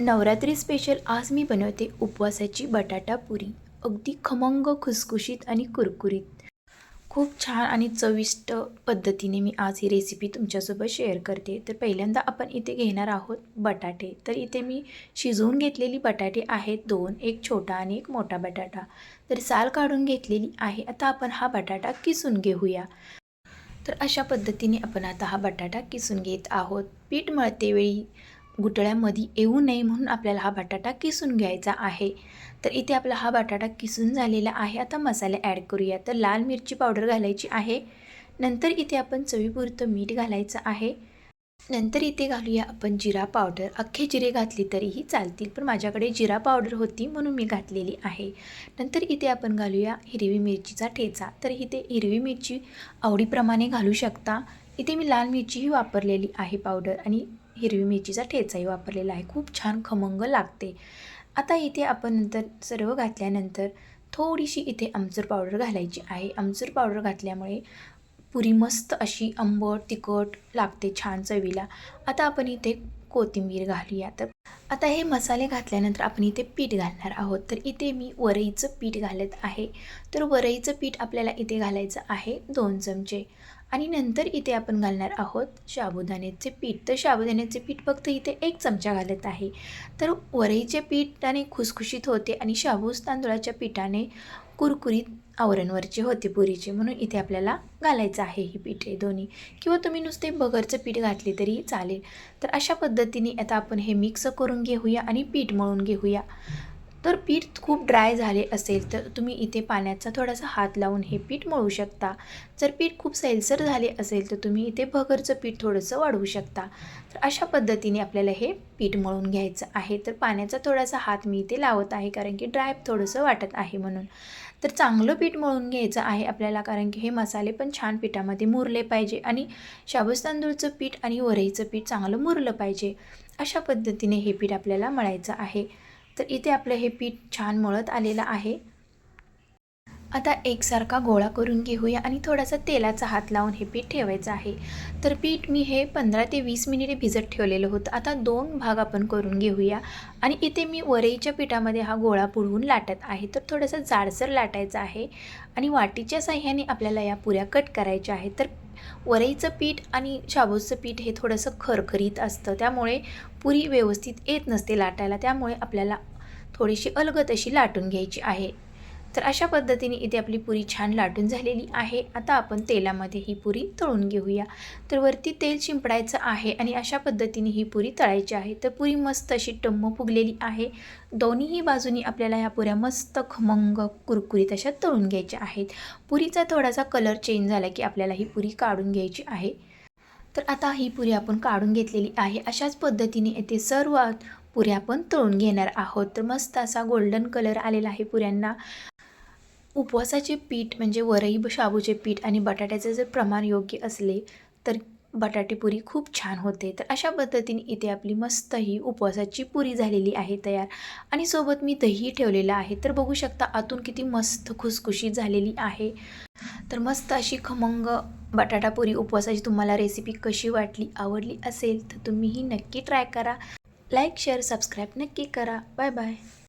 Navratri special आज मी बनवते उपवासाची बटाटा पुरी. अगदी खमंग खुसखुशीत आणि कुरकुरीत. खूप छान आणि चविष्ट पद्धतीने मी आज ही रेसिपी तुमच्यासोबत शेअर करते. तर पहिल्यांदा आपण इथे घेणार आहोत बटाटे. तर इथे मी शिजवून घेतलेली बटाटे आहेत दोन एक छोटा आणि एक मोठा बटाटा. तर साल काढून घेतलेली आहे. आता आपण हा बटाटा किसून घेऊया. तर अशा पद्धतीने आपण आता हा बटाटा किसून घेत आहोत. पीठ मळते वेळी गुटळ्यामध्ये येऊ नये म्हणून आपल्याला हा बटाटा किसून घ्यायचा आहे. तर इथे आपला हा बटाटा किसून झालेला आहे. आता मसाले ॲड करूया. तर लाल मिरची पावडर घालायची आहे. नंतर इथे आपण चवीपुरतं मीठ घालायचं आहे. नंतर इथे घालूया आपण जिरा पावडर. अख्खे जिरे घातली तरीही चालतील पण माझ्याकडे जिरा पावडर होती म्हणून मी घातलेली आहे. नंतर इथे आपण घालूया हिरवी मिरचीचा ठेचा. तर इथे हिरवी मिरची आवडीप्रमाणे घालू शकता. इथे मी लाल मिरचीही वापरलेली आहे पावडर आणि हिरवी मिरचीचा ठेचाही वापरलेला आहे. खूप छान खमंग लागते. आता इथे आपण नंतर सर्व घातल्यानंतर थोडीशी इथे आमचूर पावडर घालायची आहे. आमचूर पावडर घातल्यामुळे पुरी मस्त अशी आंबट तिखट लागते छान चवीला. आता आपण इथे कोथिंबीर घालूया. तर आता हे मसाले घातल्यानंतर आपण इथे पीठ घालणार आहोत. तर इथे मी वरईचं पीठ घालत आहे. तर वरईचं पीठ आपल्याला इथे घालायचं आहे दोन चमचे. आणि नंतर इथे आपण घालणार आहोत साबुदाण्याचे पीठ. तर साबुदाण्याचे पीठ फक्त इथे एक चमचा घालत आहे. तर वरईचे पीठाने खुसखुशीत होते आणि शाबूस तांदुळाच्या पिठाने कुरकुरीत आवरणवरचे होते पुरीचे. म्हणून इथे आपल्याला घालायचं आहे ही पीठे दोन्ही. किंवा तुम्ही नुसते बगरचं पीठ घातले तरी चालेल. तर अशा पद्धतीने आता आपण हे मिक्स करून घेऊया आणि पीठ मळून घेऊया. तर पीठ खूप ड्राय झाले असेल तर तुम्ही इथे पाण्याचा थोडासा हात लावून हे पीठ मळू शकता. जर पीठ खूप सैलसर झाले असेल तर तुम्ही इथे भगरचं पीठ थोडंसं वाढवू शकता. तर अशा पद्धतीने आपल्याला हे पीठ मळून घ्यायचं आहे. तर पाण्याचा थोडासा हात मी इथे लावत आहे कारण की ड्राय थोडंसं वाटत आहे म्हणून. तर चांगलं पीठ मळून घ्यायचं आहे आपल्याला कारण की हे मसाले पण छान पिठामध्ये मुरले पाहिजे आणि शाबूस तांदूळचं पीठ आणि वरईचं पीठ चांगलं मुरलं पाहिजे. अशा पद्धतीने हे पीठ आपल्याला मळायचं आहे. तर इथे आपलं हे पीठ छान मळत आलेलं आहे. आता एकसारखा गोळा करून घेऊया आणि थोडासा तेलाचा हात लावून हे पीठ ठेवायचं आहे. तर पीठ मी हे पंधरा ते वीस मिनिटे भिजत ठेवलेलं होतं. आता दोन भाग आपण करून घेऊया. आणि इथे मी वरईच्या पिठामध्ये हा गोळा पुढवून लाटत आहे. तर थोडंसं जाडसर लाटायचं आहे आणि वाटीच्या साह्याने आपल्याला या पुऱ्या कट करायच्या आहेत. तर वरईचं पीठ आणि शाबूचं पीठ हे थोडंसं खरखरीत असतं. त्यामुळे पुरी व्यवस्थित येत नसते लाटायला. त्यामुळे आपल्याला थोडीशी अलगत अशी लाटून घ्यायची आहे. तर अशा पद्धतीने इथे आपली पुरी छान लाटून झालेली आहे. आता आपण तेलामध्ये ही पुरी तळून घेऊया. तर वरती तेल शिंपडायचं आहे आणि अशा पद्धतीने ही पुरी तळायची आहे. तर पुरी मस्त अशी टम्म फुगलेली आहे. दोन्हीही बाजूनी आपल्याला ह्या पुऱ्या मस्त खमंग कुरकुरीत अशा तळून घ्यायच्या आहेत. पुरीचा थोडासा कलर चेंज झाला की आपल्याला ही पुरी काढून घ्यायची आहे. तर आता ही पुरी आपण काढून घेतलेली आहे. अशाच पद्धतीने येथे सर्व पुऱ्या आपण तळून घेणार आहोत. तर मस्त असा गोल्डन कलर आलेला आहे पुऱ्यांना. उपवासाचे पीठ म्हणजे वरई शाबूचे पीठ आणि बटाट्याचं जर प्रमाण योग्य असले तर बटाटेपुरी खूप छान होते. तर अशा पद्धतीने इथे आपली मस्त ही उपवासाची पुरी झालेली आहे तयार. आणि सोबत मी दही ठेवलेलं आहे. तर बघू शकता आतून किती मस्त खुसखुशी झालेली आहे. तर मस्त अशी खमंग बटाटापुरी उपवासाची तुम्हाला रेसिपी कशी वाटली आवडली असेल तर तुम्हीही नक्की ट्राय करा. लाईक शेअर सबस्क्राईब नक्की करा. Bye bye